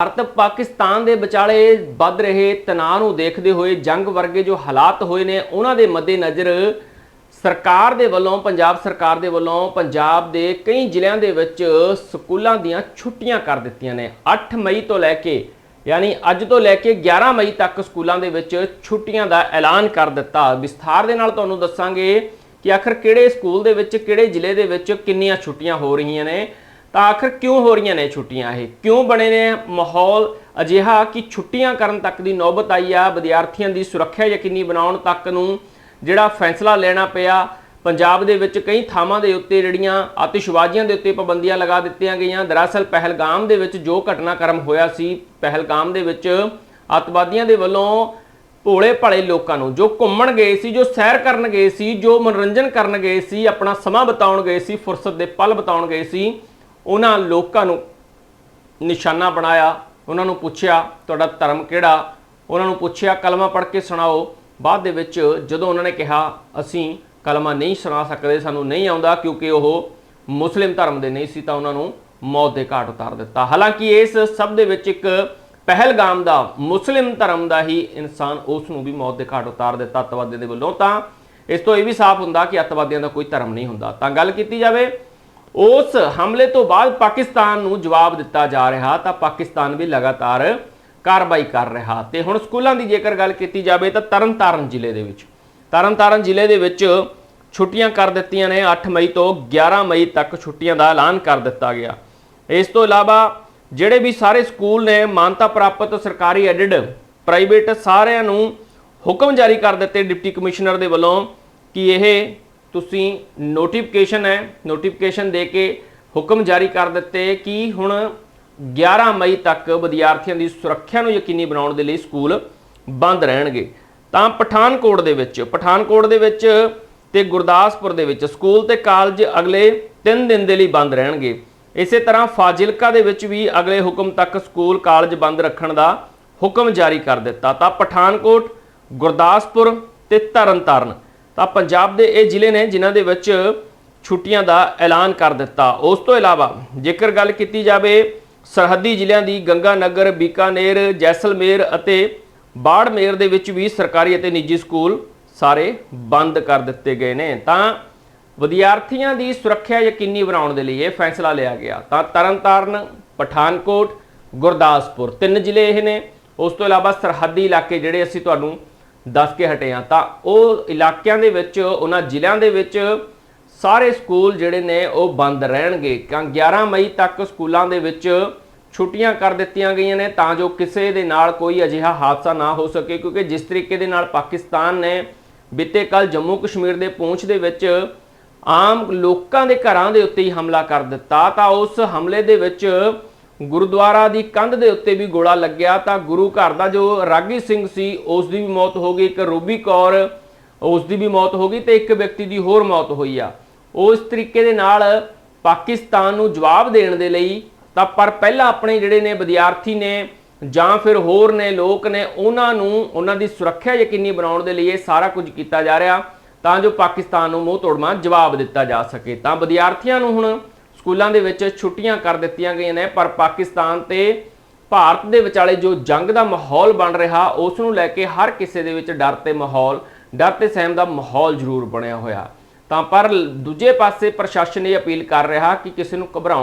ਭਾਰਤ ਪਾਕਿਸਤਾਨ ਦੇ ਵਿਚਾਲੇ ਵੱਧ ਰਹੇ ਤਣਾਅ ਨੂੰ ਦੇਖਦੇ ਹੋਏ ਜੰਗ ਵਰਗੇ ਜੋ ਹਾਲਾਤ ਹੋਏ ਨੇ, ਉਹਨਾਂ ਦੇ ਮੱਦੇਨਜ਼ਰ ਸਰਕਾਰ ਦੇ ਵੱਲੋਂ, ਪੰਜਾਬ ਸਰਕਾਰ ਦੇ ਵੱਲੋਂ ਪੰਜਾਬ ਦੇ ਕਈ ਜ਼ਿਲ੍ਹਿਆਂ ਦੇ ਵਿੱਚ ਸਕੂਲਾਂ ਦੀਆਂ ਛੁੱਟੀਆਂ ਕਰ ਦਿੱਤੀਆਂ ਨੇ। 8 ਮਈ ਤੋਂ ਲੈ ਕੇ, ਯਾਨੀ ਅੱਜ ਤੋਂ ਲੈ ਕੇ 11 ਮਈ ਤੱਕ ਸਕੂਲਾਂ ਦੇ ਵਿੱਚ ਛੁੱਟੀਆਂ ਦਾ ਐਲਾਨ ਕਰ ਦਿੱਤਾ। ਵਿਸਥਾਰ ਦੇ ਨਾਲ ਤੁਹਾਨੂੰ ਦੱਸਾਂਗੇ ਕਿ ਆਖਰ ਕਿਹੜੇ ਸਕੂਲ ਦੇ ਵਿੱਚ, ਕਿਹੜੇ ਜ਼ਿਲ੍ਹੇ ਦੇ ਵਿੱਚ ਕਿੰਨੀਆਂ ਛੁੱਟੀਆਂ ਹੋ ਰਹੀਆਂ ਨੇ। ਤਾਂ ਆਖਰ ਕਿਉਂ ਹੋ ਰਹੀਆਂ ਨੇ ਛੁੱਟੀਆਂ ਇਹ? ਕਿਉਂ ਬਣੇ ਨੇ ਮਾਹੌਲ ਅਜਿਹਾ ਕਿ ਛੁੱਟੀਆਂ ਕਰਨ ਤੱਕ ਦੀ ਨੌਬਤ ਆਈ ਆ, ਵਿਦਿਆਰਥੀਆਂ ਦੀ ਸੁਰੱਖਿਆ ਯਕੀਨੀ ਬਣਾਉਣ ਤੱਕ ਨੂੰ ਜਿਹੜਾ ਫੈਸਲਾ ਲੈਣਾ ਪਿਆ, ਪੰਜਾਬ ਦੇ ਵਿੱਚ ਕਈ ਥਾਵਾਂ ਦੇ ਉੱਤੇ ਜਿਹੜੀਆਂ ਆਤਿਸ਼ਬਾਜ਼ੀਆਂ ਦੇ ਉੱਤੇ ਪਾਬੰਦੀਆਂ ਲਗਾ ਦਿੱਤੀਆਂ ਗਈਆਂ। ਦਰਅਸਲ ਪਹਿਲਗਾਮ ਦੇ ਵਿੱਚ ਜੋ ਘਟਨਾਕ੍ਰਮ ਹੋਇਆ ਸੀ, ਪਹਿਲਗਾਮ ਦੇ ਵਿੱਚ ਅੱਤਵਾਦੀਆਂ ਦੇ ਵੱਲੋਂ ਭੋਲੇ ਭਲੇ ਲੋਕਾਂ ਨੂੰ ਜੋ ਘੁੰਮਣ ਗਏ ਸੀ, ਜੋ ਸੈਰ ਕਰਨ ਗਏ ਸੀ, ਜੋ ਮਨੋਰੰਜਨ ਕਰਨ ਗਏ ਸੀ, ਆਪਣਾ ਸਮਾਂ ਬਿਤਾਉਣ ਗਏ ਸੀ, ਫੁਰਸਤ ਦੇ ਪਲ ਬਿਤਾਉਣ ਗਏ ਸੀ ਉਹਨਾਂ ਲੋਕਾਂ ਨੂੰ ਨਿਸ਼ਾਨਾ ਬਣਾਇਆ, ਉਹਨਾਂ ਨੂੰ ਪੁੱਛਿਆ, ਤੁਹਾਡਾ ਧਰਮ ਕਿਹੜਾ? ਉਹਨਾਂ ਨੂੰ ਪੁੱਛਿਆ, ਕਲਮਾ ਪੜ੍ਹ ਕੇ ਸੁਣਾਓ। ਬਾਅਦ ਦੇ ਵਿੱਚ ਜਦੋਂ ਉਹਨਾਂ ਨੇ ਕਿਹਾ, ਅਸੀਂ ਕਲਮਾ ਨਹੀਂ ਸੁਣਾ ਸਕਦੇ, ਸਾਨੂੰ ਨਹੀਂ ਆਉਂਦਾ ਕਿਉਂਕਿ ਉਹ ਮੁਸਲਿਮ ਧਰਮ ਦੇ ਨਹੀਂ ਸੀ ਤਾਂ ਉਹਨਾਂ ਨੂੰ ਮੌਤ ਦੇ ਘਾਟ ਉਤਾਰ ਦਿੱਤਾ। ਹਾਲਾਂਕਿ ਇਸ ਸਭ ਦੇ ਵਿੱਚ ਇੱਕ ਪਹਿਲਗਾਮ ਦਾ ਮੁਸਲਿਮ ਧਰਮ ਦਾ ਹੀ ਇਨਸਾਨ ਉਸ ਨੂੰ ਵੀ ਮੌਤ ਦੇ ਘਾਟ ਉਤਾਰ ਦਿੱਤਾ ਅੱਤਵਾਦੀਆਂ ਦੇ ਵੱਲੋਂ ਤਾਂ ਇਸ ਤੋਂ ਇਹ ਵੀ ਸਾਫ਼ ਹੁੰਦਾ ਕਿ ਅੱਤਵਾਦੀਆਂ ਦਾ ਕੋਈ ਧਰਮ ਨਹੀਂ ਹੁੰਦਾ। ਤਾਂ ਗੱਲ ਕੀਤੀ ਜਾਵੇ ਉਸ ਹਮਲੇ ਤੋਂ ਬਾਅਦ ਪਾਕਿਸਤਾਨ ਨੂੰ ਜਵਾਬ ਦਿੱਤਾ ਜਾ ਰਿਹਾ ਤਾਂ ਪਾਕਿਸਤਾਨ ਵੀ ਲਗਾਤਾਰ ਕਾਰਵਾਈ ਕਰ ਰਿਹਾ ਤੇ ਹੁਣ ਸਕੂਲਾਂ ਦੀ ਜੇਕਰ ਗੱਲ ਕੀਤੀ ਜਾਵੇ ਤਾਂ ਤਰਨਤਾਰਨ ਜ਼ਿਲ੍ਹੇ ਦੇ ਵਿੱਚ, ਤਰਨਤਾਰਨ ਜ਼ਿਲ੍ਹੇ ਦੇ ਵਿੱਚ ਛੁੱਟੀਆਂ ਕਰ ਦਿੱਤੀਆਂ ਨੇ 8 ਮਈ ਤੋਂ 11 ਮਈ ਤੱਕ ਛੁੱਟੀਆਂ ਦਾ ਐਲਾਨ ਕਰ ਦਿੱਤਾ ਗਿਆ। ਇਸ ਤੋਂ ਇਲਾਵਾ ਜਿਹੜੇ ਵੀ ਸਾਰੇ ਸਕੂਲ ਨੇ ਮਾਨਤਾ ਪ੍ਰਾਪਤ ਸਰਕਾਰੀ ਐਡਿਡ, ਪ੍ਰਾਈਵੇਟ ਸਾਰਿਆਂ ਨੂੰ ਹੁਕਮ ਜਾਰੀ ਕਰ ਦਿੱਤੇ ਡਿਪਟੀ ਕਮਿਸ਼ਨਰ ਦੇ ਵੱਲੋਂ ਕਿ ਇਹ ਤੁਸੀਂ ਨੋਟੀਫਿਕੇਸ਼ਨ ਹੈ ਨੋਟੀਫਿਕੇਸ਼ਨ ਦੇ ਕੇ ਹੁਕਮ ਜਾਰੀ ਕਰ ਦਿੱਤੇ ਕਿ ਹੁਣ 11 ਮਈ ਤੱਕ ਵਿਦਿਆਰਥੀਆਂ ਦੀ ਸੁਰੱਖਿਆ ਨੂੰ ਯਕੀਨੀ ਬਣਾਉਣ ਦੇ ਲਈ ਸਕੂਲ ਬੰਦ ਰਹਿਣਗੇ। ਤਾਂ ਪਠਾਨਕੋਟ ਦੇ ਵਿੱਚ, ਪਠਾਨਕੋਟ ਦੇ ਵਿੱਚ ਤੇ ਗੁਰਦਾਸਪੁਰ ਦੇ ਵਿੱਚ ਸਕੂਲ ਤੇ ਕਾਲਜ ਅਗਲੇ 3 ਦਿਨ ਦੇ ਲਈ ਬੰਦ ਰਹਿਣਗੇ। ਇਸੇ ਤਰ੍ਹਾਂ ਫਾਜ਼ਿਲਕਾ ਦੇ ਵਿੱਚ ਵੀ ਅਗਲੇ ਹੁਕਮ ਤੱਕ ਸਕੂਲ, ਕਾਲਜ ਬੰਦ ਰੱਖਣ ਦਾ ਹੁਕਮ ਜਾਰੀ ਕਰ ਦਿੱਤਾ। ਤਾਂ ਪਠਾਨਕੋਟ, ਗੁਰਦਾਸਪੁਰ ਤੇ ਤਰਨਤਾਰਨ ਤਾਂ ਪੰਜਾਬ ਦੇ ਇਹ ਜ਼ਿਲ੍ਹੇ ਨੇ ਜਿਨ੍ਹਾਂ ਦੇ ਵਿੱਚ ਛੁੱਟੀਆਂ ਦਾ ਐਲਾਨ ਕਰ ਦਿੱਤਾ। ਉਸ ਤੋਂ ਇਲਾਵਾ ਜੇਕਰ ਗੱਲ ਕੀਤੀ ਜਾਵੇ, ਸਰਹੱਦੀ ਜ਼ਿਲ੍ਹਿਆਂ ਦੀ ਗੰਗਾ ਨਗਰ ਬੀਕਾਨੇਰ, ਜੈਸਲਮੇਰ ਅਤੇ ਬਾੜਮੇਰ ਦੇ ਵਿੱਚ ਵੀ ਸਰਕਾਰੀ ਅਤੇ ਨਿੱਜੀ ਸਕੂਲ ਸਾਰੇ ਬੰਦ ਕਰ ਦਿੱਤੇ ਗਏ ਨੇ। ਤਾਂ ਵਿਦਿਆਰਥੀਆਂ ਦੀ ਸੁਰੱਖਿਆ ਯਕੀਨੀ ਬਣਾਉਣ ਦੇ ਲਈ ਇਹ ਫੈਸਲਾ ਲਿਆ ਗਿਆ। ਤਾਂ ਤਰਨਤਾਰਨ, ਪਠਾਨਕੋਟ, ਗੁਰਦਾਸਪੁਰ ਤਿੰਨ ਜ਼ਿਲ੍ਹੇ ਇਹ ਨੇ। ਉਸ ਤੋਂ ਇਲਾਵਾ ਸਰਹੱਦੀ ਇਲਾਕੇ ਜਿਹੜੇ ਅਸੀਂ ਤੁਹਾਨੂੰ ਦੱਸ ਕੇ ਹਟੇ ਹਾਂ। ਤਾਂ ਉਹ ਇਲਾਕਿਆਂ ਦੇ ਵਿੱਚ, ਉਹਨਾਂ ਜ਼ਿਲ੍ਹਿਆਂ ਦੇ ਵਿੱਚ ਸਾਰੇ ਸਕੂਲ ਜਿਹੜੇ ਨੇ ਉਹ ਬੰਦ ਰਹਿਣਗੇ। ਕਿਉਂ? 11 ਮਈ ਤੱਕ ਸਕੂਲਾਂ ਦੇ ਵਿੱਚ ਛੁੱਟੀਆਂ ਕਰ ਦਿੱਤੀਆਂ ਗਈਆਂ ਨੇ ਤਾਂ ਜੋ ਕਿਸੇ ਦੇ ਨਾਲ ਕੋਈ ਅਜਿਹਾ ਹਾਦਸਾ ਨਾ ਹੋ ਸਕੇ, ਕਿਉਂਕਿ ਜਿਸ ਤਰੀਕੇ ਦੇ ਨਾਲ ਪਾਕਿਸਤਾਨ ਨੇ ਬੀਤੇ ਕੱਲ ਜੰਮੂ ਕਸ਼ਮੀਰ ਦੇ ਪੂੰਛ ਦੇ ਵਿੱਚ ਆਮ ਲੋਕਾਂ ਦੇ ਘਰਾਂ ਦੇ ਉੱਤੇ ਹੀ ਹਮਲਾ ਕਰ ਦਿੱਤਾ। ਤਾਂ ਉਸ ਹਮਲੇ ਦੇ ਵਿੱਚ ਗੁਰਦੁਆਰਾ ਦੀ ਕੰਧ ਦੇ ਉੱਤੇ ਵੀ ਗੋਲਾ ਲੱਗਿਆ ਤਾਂ ਗੁਰੂ ਘਰ ਦਾ ਜੋ ਰਾਗੀ ਸਿੰਘ ਸੀ ਉਸ ਦੀ ਵੀ ਮੌਤ ਹੋ ਗਈ, ਇੱਕ ਰੂਬੀ ਕੌਰ ਉਸ ਦੀ ਵੀ ਮੌਤ ਹੋ ਗਈ ਤੇ ਇੱਕ ਵਿਅਕਤੀ ਦੀ ਹੋਰ ਮੌਤ ਹੋਈ ਆ। ਉਸ ਤਰੀਕੇ ਦੇ ਨਾਲ ਪਾਕਿਸਤਾਨ ਨੂੰ ਜਵਾਬ ਦੇਣ ਦੇ ਲਈ ਤਾਂ ਪਰ ਪਹਿਲਾਂ ਆਪਣੇ ਜਿਹੜੇ ਨੇ ਵਿਦਿਆਰਥੀ ਨੇ ਜਾਂ ਫਿਰ ਹੋਰ ਨੇ, ਲੋਕ ਨੇ, ਉਹਨਾਂ ਨੂੰ, ਉਹਨਾਂ ਦੀ ਸੁਰੱਖਿਆ ਯਕੀਨੀ ਬਣਾਉਣ ਦੇ ਲਈ ਇਹ ਸਾਰਾ ਕੁਝ ਕੀਤਾ ਜਾ ਰਿਹਾ ਤਾਂ ਜੋ ਪਾਕਿਸਤਾਨ ਨੂੰ ਮੂੰਹ ਤੋੜਮਾ ਜਵਾਬ ਦਿੱਤਾ ਜਾ ਸਕੇ। ਤਾਂ ਵਿਦਿਆਰਥੀਆਂ ਨੂੰ ਹੁਣ ਸਕੂਲਾਂ ਦੇ ਵਿੱਚ ਛੁੱਟੀਆਂ ਕਰ ਦਿੱਤੀਆਂ ਗਈਆਂ ਨੇ, ਪਰ ਪਾਕਿਸਤਾਨ ਤੇ ਭਾਰਤ ਦੇ ਵਿਚਾਲੇ ਜੋ ਜੰਗ ਦਾ ਮਾਹੌਲ ਬਣ ਰਿਹਾ ਉਸ ਨੂੰ ਲੈ ਕੇ ਹਰ ਕਿਸੇ ਦੇ ਵਿੱਚ ਡਰ ਤੇ ਮਾਹੌਲ, ਡਰ ਤੇ ਸਹਿਮ ਦਾ ਮਾਹੌਲ ਜ਼ਰੂਰ ਬਣਿਆ ਹੋਇਆ। ਤਾਂ ਪਰ ਦੂਜੇ ਪਾਸੇ ਪ੍ਰਸ਼ਾਸਨ ਇਹ ਅਪੀਲ ਕਰ ਰਿਹਾ ਕਿ ਕਿਸੇ ਨੂੰ ਘਬਰਾਉਣ